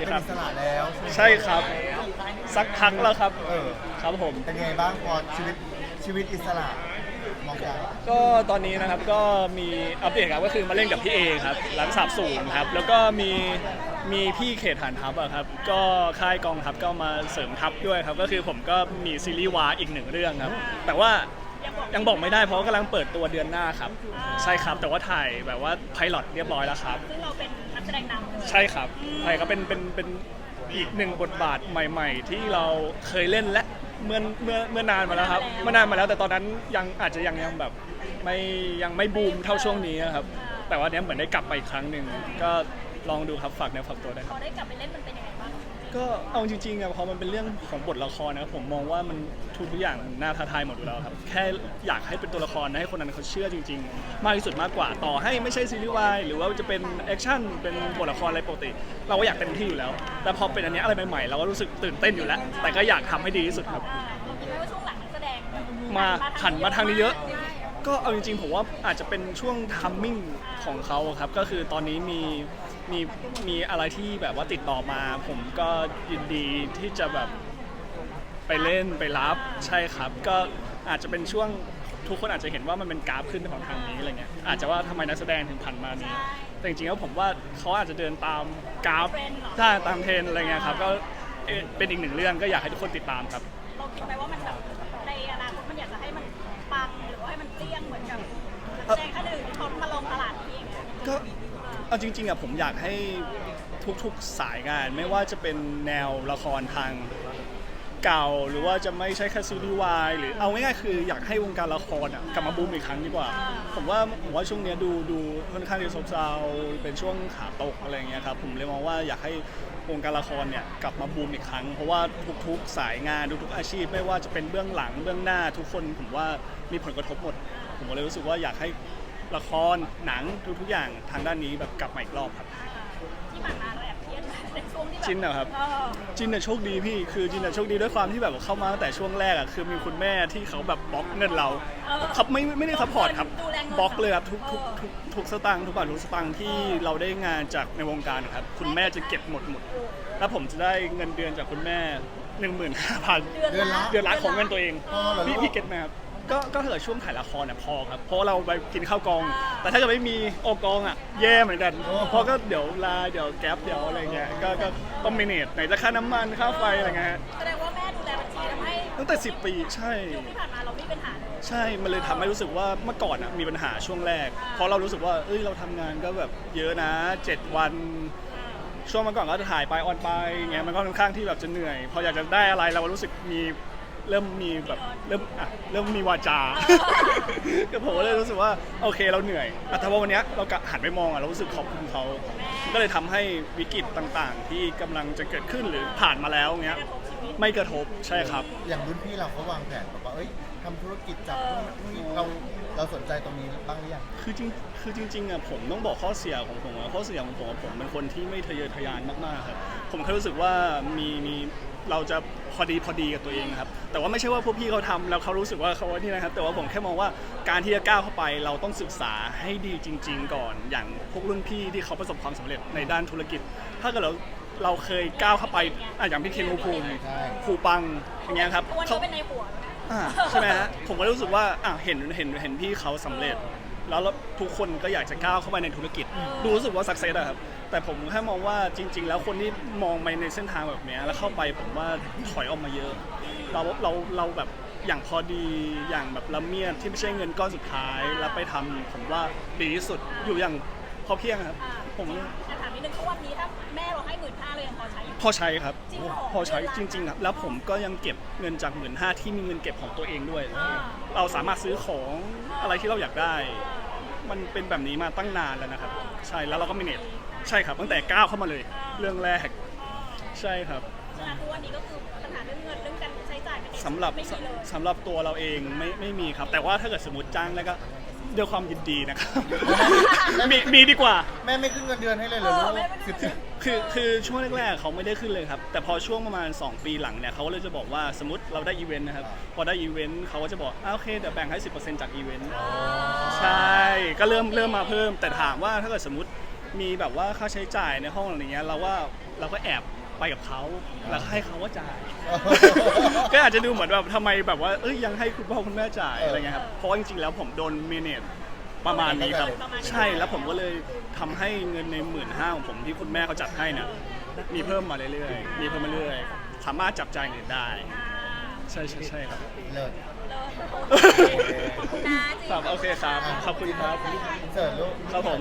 วัสดีเป็นครับ อิสระแล้วไหม ใช่ครับ สักพักแล้วครับเออ ครับผม เป็นไงบ้างพอชีวิตชีวิตอิสระมองกันก็ตอนนี้นะครับก็มีอัปเดตครับก็คือมาเล่นกับพี่เอครับหลังสาบสูงครับ แล้วก็มีมีพี่เขตฐานทัพอะครับ ก็ค่ายกองทัพก็มาเสริมทัพด้วยครับ ก็คือผมก็มีซีรีส์วายอีกหนึ่งเรื่องครับ แต่ว่ายังบอกไม่ได้เพราะกำลังเปิดตัวเดือนหน้าครับ ใช่ครับแต่ว่าถ่ายแบบว่าไพลอตเรียบร้อยแล้วครับ ซึ่งเราเป็นนัก แสดงนำเลยใช่ครับใช่ครับเป็นเป็นเป็นอีกหนึ่งบทบาทใหม่ ๆ ที่เราเคยเล่นและเมื่อเมื่อเมื่อนานมาแล้วครับเมื่อนานมาแล้วแต่ตอนนั้นยังอาจจะยังยังแบบไม่ยังไม่บูมเท่าช่วงนี้ครับ แต่ว่าเนี้ยเหมือนได้กลับมาอีกครั้งหนึ่งก็ลองดูครับฝากเนื้อฝากตัวด้วยคพรับ อได้กลับไปเล่นมันเป็นยังไงบ้าง ก็เอาจริงๆอะพอมันเป็นเรื่องของบทละครนะครับผมมองว่ามันทุกทุกอย่างมันน่าท้าทายหมดอยู่แล้วครับ แค่อยากให้เป็นตัวละครนะให้คนนั้นเขาเชื่อจริง ๆ มากที่สุดมากกว่าต่อให้ไม่ใช่ซีรีส์วายหรือว่าจะเป็นแอคชั่นเป็นบทละครอะไรปกติ เราก็อยากเต็มที่อยู่แล้ว แต่พอเป็นอันเนี้ยอะไรใหม่ๆเราก็รู้สึกตื่นเต้นอยู่แล้ว แต่ก็อยากทำให้ดีที่สุดครับอ่าเราคิดไหมว่าช่วงหลังนักแสดงมาหันมาทางนี้เยอะใช่ก็เอาจริงๆผมว่าอาจจะเป็นช่วงทัมมิ่งของเขาครับ ก็คือตอนนี้มี มีมีอะไรที่แบบว่าติดต่อมา ผมก็ยินดีที่จะแบบไปเล่นไปรับใช่ครับ ก็อาจจะเป็นช่วงทุกคนอาจจะเห็นว่ามันเป็นกราฟขึ้นของทางนี้อะไรเงี้ยอาจจะว่าทำไมนักแสดงถึงผันมานี้ แต่จริงๆแล้วผมว่าเขาอาจจะเดินตามกราฟใช่ตามเทรนด์อะไรเงี้ยครับก็เอ่อเป็นอีกหนึ่งเรื่องก็อยากให้ทุกคนติดตามครับ เราคิดไหมว่ามันแบบในอนาคตมันอยากจะให้มันปังหรือว่าให้มันเตี้ยงเหมือนกับนักแสดง เอาจริงๆอะผมอยากให้ทุกๆสายงาน ไม่ว่าจะเป็นแนวละครทางเก่า หรือว่าจะไม่ใช่แค่ซีรีส์วายหรือเอาง่ายๆคืออยากให้วงการละครอะกลับมาบูมอีกครั้งดีกว่า ผมว่าผมว่าช่วงเนี้ยดูดูค่อนข้างจะซบเซาเป็นช่วงขาตกอะไรอย่างเงี้ยครับผมเลยมองว่าอยากให้วงการละครเนี่ยกลับมาบูมอีกครั้ง เพราะว่าทุกๆสายงานทุกๆอาชีพ ไม่ว่าจะเป็นเบื้องหลังเบื้องหน้าทุกคนผมว่ามีผลกระทบหมด ผมก็เลยรู้สึกว่าอยากให้ ละครหนังทุกๆอย่างทางด้านนี้แบบกลับมาอีกรอบครับ ที่ผ่านมาเราแอบเครียดไหมในช่วงที่แบบจินเหรอครับ เออจินน่ะโชคดีพี่คือจินน่ะโชคดีด้วยความที่แบบเข้ามาตั้งแต่ช่วงแรกอะคือมีคุณแม่ที่เขาแบบบล็อกเงินเราครับไม่ไม่ได้ซัพพอร์ตครับบล็อกเลยครับทุกทุกทุกทุกสตางค์ทุกบาททุกสตางค์ที่เราได้งานจากในวงการครับคุณแม่จะเก็บหมดหมดแล้วผมจะได้เงินเดือนจากคุณแม่ 15,000 เดือนละ เดือนละของเงินตัวเองอ๋อเหรอพี่ลูกพี่เก็ตไหมครับ ก็ก็ถ้าเกิดช่วงถ่ายละครเนี่ยพอครับเพราะเราไปกินข้าวกอง แต่ถ้าเกิดไม่มีโอกองอะแย่เหมือนกันเพราะก็เดี๋ยวลาเดี๋ยวแก๊ปเดี๋ยวอะไรเงี้ยก็ก็ต้องเมเนจไหนจะค่าน้ำมันค่าไฟอะไรเงี้ยฮะแสดงว่าแม่ดูแลบัญชีทำให้ตั้งแต่ 10 ปีใช่ ช่วงที่ผ่านมาเราไม่มีปัญหาเลยใช่ มันเลยทำให้รู้สึกว่าเมื่อก่อนอะมีปัญหาช่วงแรก เพราะเรารู้สึกว่าเอ้ยเราทำงานก็แบบเยอะนะ 7 วันช่วงเมื่อก่อนก็จะถ่ายไปออนไปอย่างเงี้ยมันก็ค่อนข้างที่แบบจะเหนื่อย พออยากจะได้อะไรเราก็รู้สึกมี เริ่มมีแบบเริ่มอะเริ่มมีวาจา ก็ผมก็เลยรู้สึกว่าโอเคเราเหนื่อยอะแต่ว่าวันเนี้ยเรากะหันไปมองอะเรารู้สึกขอบคุณเขาก็เลยทำให้วิกฤตต่างๆ ที่กำลังจะเกิดขึ้นหรือผ่านมาแล้วเงี้ยไม่กระทบใช่ครับ อย่างรุ่นพี่เราเขาวางแผนแบบว่าเอ้ยทำธุรกิจจับนู่นนี่เรา เราสนใจตรงนี้บ้างหรือยัง คือจริงคือจริงๆอะผมต้องบอกข้อเสียของผมอะข้อเสียของผมอะผมเป็นคนที่ไม่ทะเยอทะยานมากๆครับผมแค่รู้สึกว่ามีมีเราจะพอดีพอดีกับตัวเองครับแต่ว่าไม่ใช่ว่าพวกพี่เขาทำแล้วเขารู้สึกว่าเขาว่านี่นะครับ แต่ว่าผมแค่มองว่าการที่จะก้าวเข้าไป เราต้องศึกษาให้ดีจริง ๆ ก่อน อย่างพวกรุ่นพี่ที่เขาประสบความสำเร็จในด้านธุรกิจ ถ้าเกิดเราเราเคยก้าวเข้าไปอะอย่างพี่เคนภูมิใช่ ครูปังอย่างเงี้ยครับ วันเขา นี้เป็นในหัวนะ อ่าใช่ไหมฮะผมก็รู้สึกว่าอะเห็นเห็นเห็นพี่เขาสำเร็จ แล้วเราทุกคนก็อยากจะก้าวเข้าไปในธุรกิจ ดูรู้สึกว่าสักเซสอะครับ แต่ผมแค่มองว่าจริง ๆ แล้วคนที่มองไปในเส้นทางแบบเนี้ยแล้วเข้าไปผมว่าถอยออกมาเยอะ เราเราเราแบบอย่างพอดีอย่างแบบละเมียดที่ไม่ใช่เงินก้อนสุดท้ายแล้วไปทำผมว่าดีที่สุดอยู่อย่างพอเพียงครับอ่าผมจะถามนิดนึงทุกวันนี้ถ้าแม่เราให้หมื่นห้าเรายัง พอใช้อยู่พอใช้ครับ จริงเหรอพอใช้จริงๆครับแล้วผมก็ยังเก็บเงินจากหมื่นห้าที่มีเงินเก็บของตัวเองด้วย อ่า เราสามารถซื้อของอะไรที่เราอยากได้ มันเป็นแบบนี้มาตั้งนานแล้วนะครับ ใช่แล้วเราก็มีเน็ตใช่ครับ ตั้งแต่ก้าวเข้ามาเลย เรื่องแรก ใช่ครับฉะนั้นทุกวันนี้ก็คือปัญหาเรื่องเงินเรื่องการใช้จ่ายกับเด็กสำหรับไม่มีเลยสำหรับตัวเราเองไม่ไม่มีครับ แต่ว่าถ้าเกิดสมมติจ้างแล้วก็ ด้วยความยินดีนะครับ มีมีดีกว่า แม่ไม่ขึ้นเงินเดือนให้เลยเหรอลูกสิบสิบคือคือช่วงแรกๆเขาไม่ได้ขึ้นเลยครับ แต่พอช่วงประมาณ 2 ปีหลังเนี่ยเขาก็เลยจะบอกว่าสมมติเราได้อีเวนต์นะครับ พอได้อีเวนต์เขาก็จะบอกอ่าโอเคเดี๋ยวแบ่งให้ 10%จากอีเวนต์ใช่ ก็เริ่มเริ่มมาเพิ่ม แต่ถามว่าถ้าเกิดสมมติมีแบบว่าค่าใช้จ่ายในห้องอะไรเงี้ยเราว่าเราก็แอบ ไปกับเขาแล้วให้เขาว่าจ่าย ก็อาจจะดูเหมือนแบบทำไมแบบว่าเอ้ยยังให้คุณพ่อคุณแม่จ่ายเออออะไรเงี้ยครับเพราะว่าจริงๆแล้วผมโดนเมเนจประมาณนี้ครับประมาณนี้ใช่แล้วผมก็เลยทำให้เงินในหมื่นห้าของผมที่คุณแม่เขาจัดให้เนี่ยมีเพิ่มมาเรื่อยๆมีเพิ่มมาเรื่อยๆสามารถจับจ่ายเงินได้อ่าใช่ใช่ใช่ครับเลิศเลิศขอบคุณนะจริงครับโอเคครับขอบคุณครับ เสิร์ฟลูก ครับผม